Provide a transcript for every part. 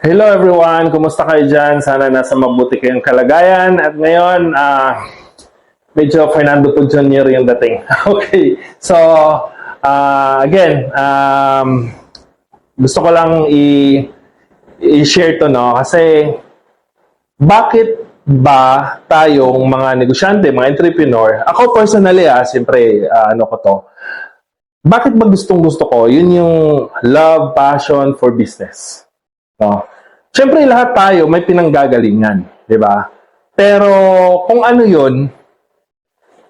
Hello everyone, kumusta kayo dyan? Sana nasa mabuti kayong kalagayan. At ngayon, ah, medyo Fernando po Jr. yung dating. okay, so ah, again, um, gusto ko lang i- i-share to no kasi bakit ba tayong mga negosyante, mga entrepreneur, ako personally ah, siyempre ah, ano ko to, bakit ba gustong gusto ko? Yun yung love, passion for business. No? Siyempre, lahat tayo may pinanggagalingan, di ba? Pero kung ano yun,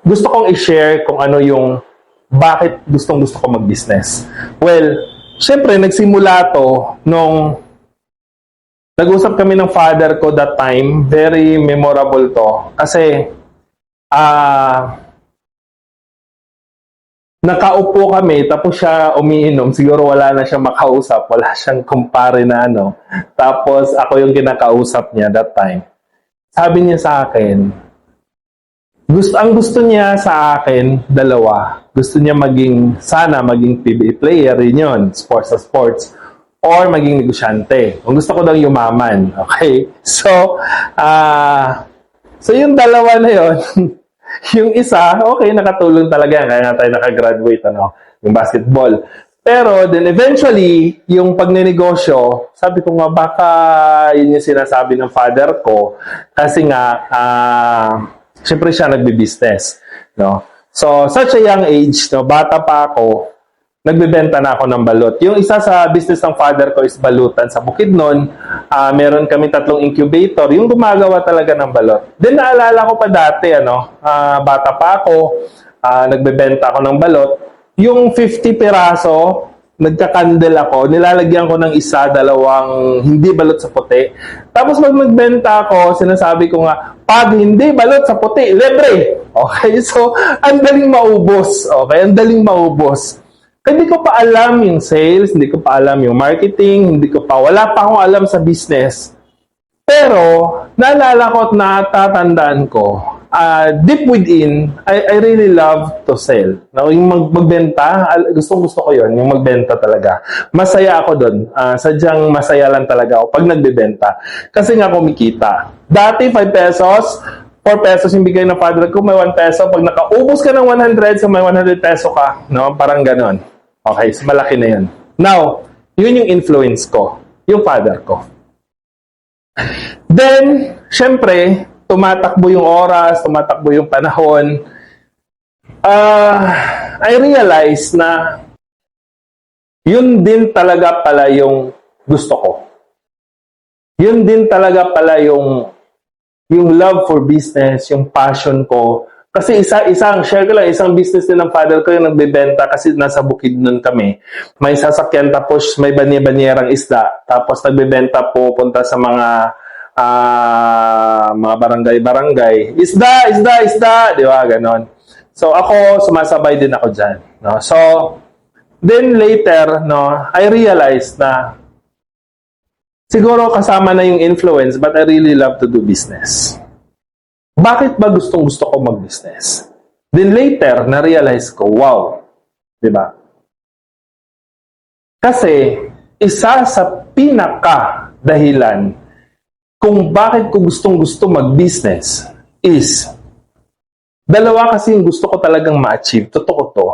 gusto kong i-share kung ano yung bakit gustong gusto ko mag-business. Well, siyempre, nagsimula to nung nag-usap kami ng father ko that time. Very memorable to. Kasi, ah, nakaupo kami, tapos siya umiinom. Siguro wala na siya makausap. Wala siyang kumpare na ano. Tapos ako yung kinakausap niya that time. Sabi niya sa akin, gusto, ang gusto niya sa akin, dalawa. Gusto niya maging, sana maging PBA player, yun yun, sports sa sports, or maging negosyante. Kung gusto ko daw yumaman. Okay? So, ah, so yung dalawa na yun, yung isa, okay, nakatulong talaga. Kaya nga tayo nakagraduate, ano, yung basketball. Pero then eventually, yung pagnenegosyo, sabi ko nga baka yun yung sinasabi ng father ko kasi nga, ah, syempre siya nagbi-business. No? So, such a young age, no, bata pa ako, nagbebenta na ako ng balot. Yung isa sa business ng father ko is balutan. Sa Bukidnon, ah meron kami tatlong incubator, yung gumagawa talaga ng balot. Then naalala ko pa dati, ano, ah, bata pa ako, ah, nagbebenta ako ng balot. Yung 50 piraso, nagka-candle ako, nilalagyan ko ng isa, dalawang hindi balot sa puti. Tapos pag magbenta ako, sinasabi ko nga, pag hindi balot sa puti, libre. Okay, so, ang daling maubos. Okay, ang daling maubos. Hindi ko pa alam yung sales, hindi ko pa alam yung marketing, hindi ko pa, wala pa akong alam sa business. Pero, naalala ko at natatandaan ko, ah, deep within, I, I really love to sell. No, yung mag, magbenta, gustong gusto ko yon yung magbenta talaga. Masaya ako doon. Ah, sadyang masaya lang talaga ako pag nagbebenta. Kasi nga kumikita. Dati, 5 pesos, 4 pesos yung bigay ng father ko, may 1 peso. Pag nakaubos ka ng 100, so may 100 peso ka. No? Parang ganon. Okay, so malaki na yun. Now, yun yung influence ko. Yung father ko. Then, syempre, tumatakbo yung oras, tumatakbo yung panahon. Ah, I realize na yun din talaga pala yung gusto ko. Yun din talaga pala yung yung love for business, yung passion ko. Kasi isa isang share ko lang isang business din ng father ko yung nagbebenta kasi nasa bukid nun kami. May sasakyan tapos may banye-banyerang isda. Tapos nagbebenta po punta sa mga ah, mga barangay-barangay. Isda, isda, isda, di ba? Ganon. So ako sumasabay din ako diyan, no? So then later, no, I realized na siguro kasama na yung influence but I really love to do business. Bakit ba gustong gusto ko mag-business? Then later, na-realize ko, wow, di ba? Kasi, isa sa pinaka dahilan kung bakit ko gustong gusto mag-business is dalawa kasi yung gusto ko talagang ma-achieve. Totoo to.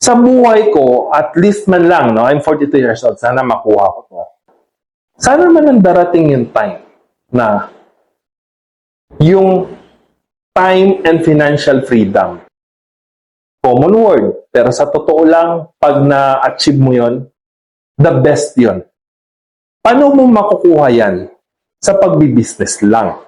Sa buhay ko, at least man lang, no, I'm 42 years old, sana makuha ko to. Sana man ang darating yung time na yung time and financial freedom. Common word. Pero sa totoo lang, pag na-achieve mo yon, the best yon. Paano mo makukuha yan? Sa pagbibusiness lang.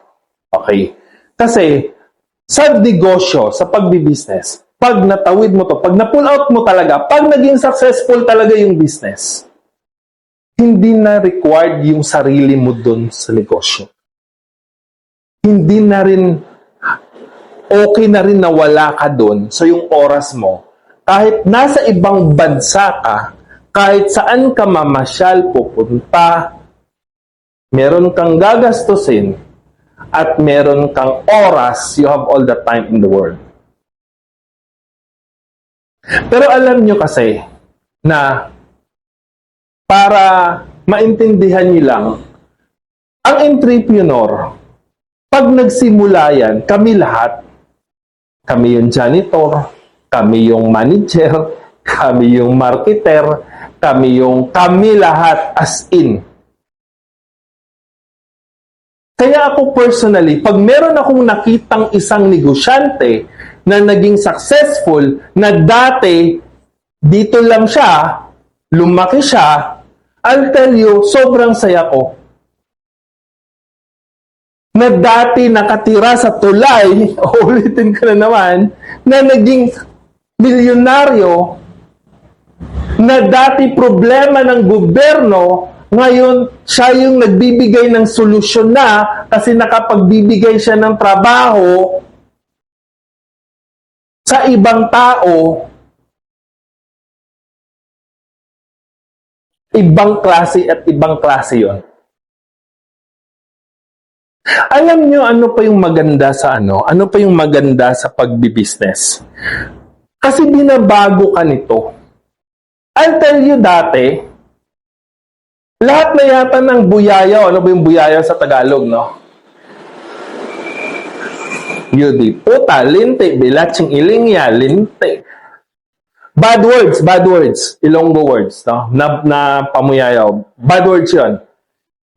Okay? Kasi, sa negosyo, sa pagbibusiness, pag natawid mo to, pag na-pull out mo talaga, pag naging successful talaga yung business, hindi na required yung sarili mo dun sa negosyo hindi na rin okay na rin na wala ka doon. So yung oras mo, kahit nasa ibang bansa ka, kahit saan ka mamasyal pupunta, meron kang gagastusin at meron kang oras, you have all the time in the world. Pero alam nyo kasi na para maintindihan niyo lang, ang entrepreneur, pag nagsimula yan, kami lahat, kami yung janitor, kami yung manager, kami yung marketer, kami yung kami lahat as in. Kaya ako personally, pag meron akong nakitang isang negosyante na naging successful, na dati dito lang siya, lumaki siya, I'll tell you, sobrang saya ko. Na dati nakatira sa tulay, ulitin ko na naman, na naging milyonaryo, na dati problema ng gobyerno, ngayon siya yung nagbibigay ng solusyon na kasi nakapagbibigay siya ng trabaho sa ibang tao, ibang klase at ibang klase yon. Alam nyo ano pa yung maganda sa ano? Ano pa yung maganda sa pagbibusiness? Kasi binabago ka nito. I'll tell you dati, lahat na yata ng buyayaw, ano ba yung buyayaw sa Tagalog, no? Yudi, puta, linti, bilatsing ilingya, linti. Bad words, bad words. Ilonggo words, no? Na, na pamuyayaw. Bad words yun.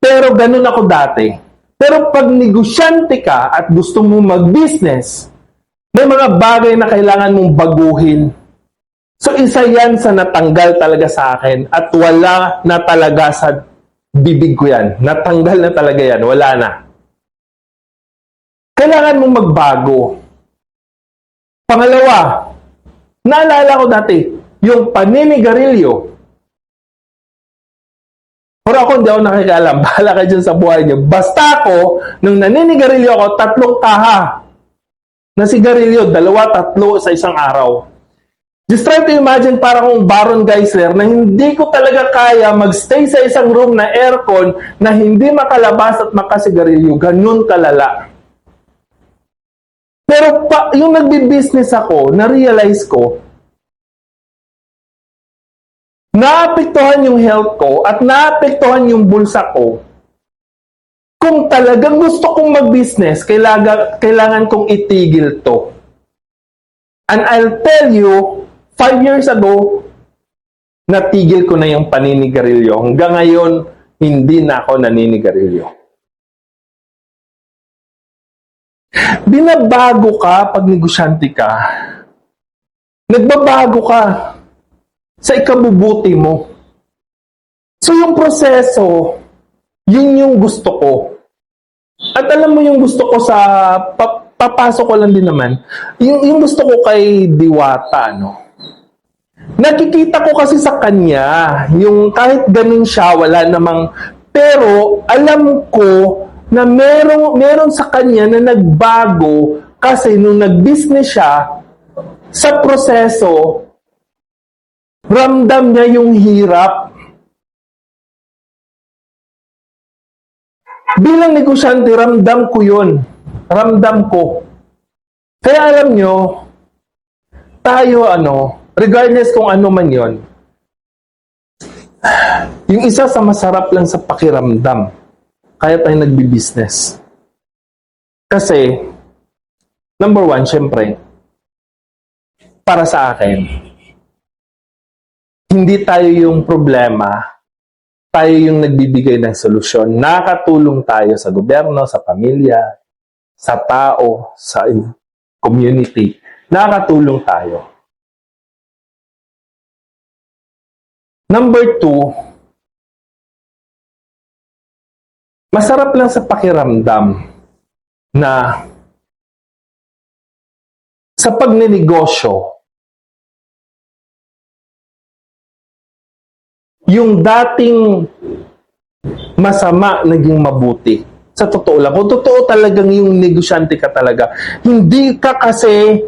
Pero ganun ako dati. Pero pag negosyante ka at gusto mo mag-business, may mga bagay na kailangan mong baguhin. So isa yan sa natanggal talaga sa akin at wala na talaga sa bibig ko yan. Natanggal na talaga yan. Wala na. Kailangan mong magbago. Pangalawa, naalala ko dati, yung paninigarilyo, pero ako hindi ako nakikialam. Bahala ka dyan sa buhay niyo. Basta ako, nung naninigarilyo ako, tatlong kaha na sigarilyo, dalawa, tatlo sa isang araw. Just try to imagine para kung Baron Geisler na hindi ko talaga kaya magstay sa isang room na aircon na hindi makalabas at makasigarilyo. Ganun kalala. Pero pa, yung nagbi-business ako, na-realize ko, naapektuhan yung health ko at naapektuhan yung bulsa ko. Kung talagang gusto kong mag-business, kailangan, kailangan kong itigil to. And I'll tell you, five years ago, natigil ko na yung paninigarilyo. Hanggang ngayon, hindi na ako naninigarilyo. Binabago ka pag negosyante ka. Nagbabago ka sa ikabubuti mo. So yung proseso, yun yung gusto ko. At alam mo yung gusto ko sa, pa, papasok ko lang din naman, yung, yung gusto ko kay Diwata, no? Nakikita ko kasi sa kanya, yung kahit ganun siya, wala namang, pero alam ko na meron, meron sa kanya na nagbago kasi nung nag-business siya, sa proseso, ramdam niya yung hirap. Bilang negosyante, ramdam ko yun. Ramdam ko. Kaya alam nyo, tayo ano, regardless kung ano man yon, yung isa sa masarap lang sa pakiramdam, kaya tayo nagbi-business. Kasi, number one, syempre, para sa akin, hindi tayo yung problema, tayo yung nagbibigay ng solusyon. Nakatulong tayo sa gobyerno, sa pamilya, sa tao, sa community. Nakatulong tayo. Number two, masarap lang sa pakiramdam na sa pagnenegosyo, yung dating masama naging mabuti. Sa totoo lang. Kung totoo talagang yung negosyante ka talaga, hindi ka kasi,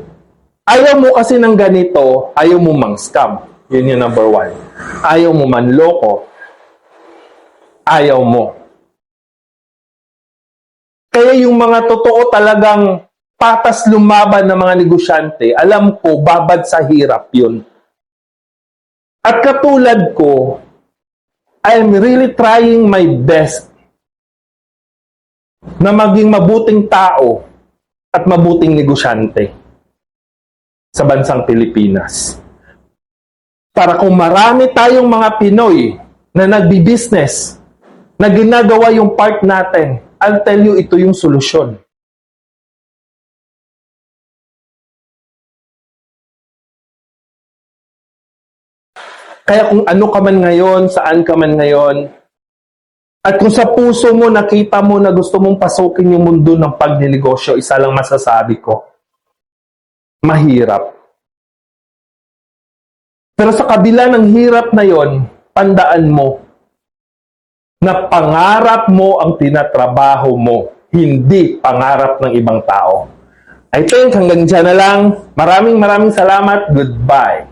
ayaw mo kasi ng ganito, ayaw mo mang scam. Yun yung number one. Ayaw mo man loko. Ayaw mo. Kaya yung mga totoo talagang patas lumaban ng mga negosyante, alam ko, babad sa hirap yun. At katulad ko, I'm really trying my best na maging mabuting tao at mabuting negosyante sa bansang Pilipinas. Para kung marami tayong mga Pinoy na nagbi-business, na ginagawa yung part natin, I'll tell you ito yung solusyon. Kaya kung ano ka man ngayon, saan ka man ngayon, at kung sa puso mo nakita mo na gusto mong pasukin yung mundo ng pagninegosyo, isa lang masasabi ko, mahirap. Pero sa kabila ng hirap na yon, tandaan mo na pangarap mo ang tinatrabaho mo, hindi pangarap ng ibang tao. I think hanggang dyan na lang. Maraming maraming salamat. Goodbye.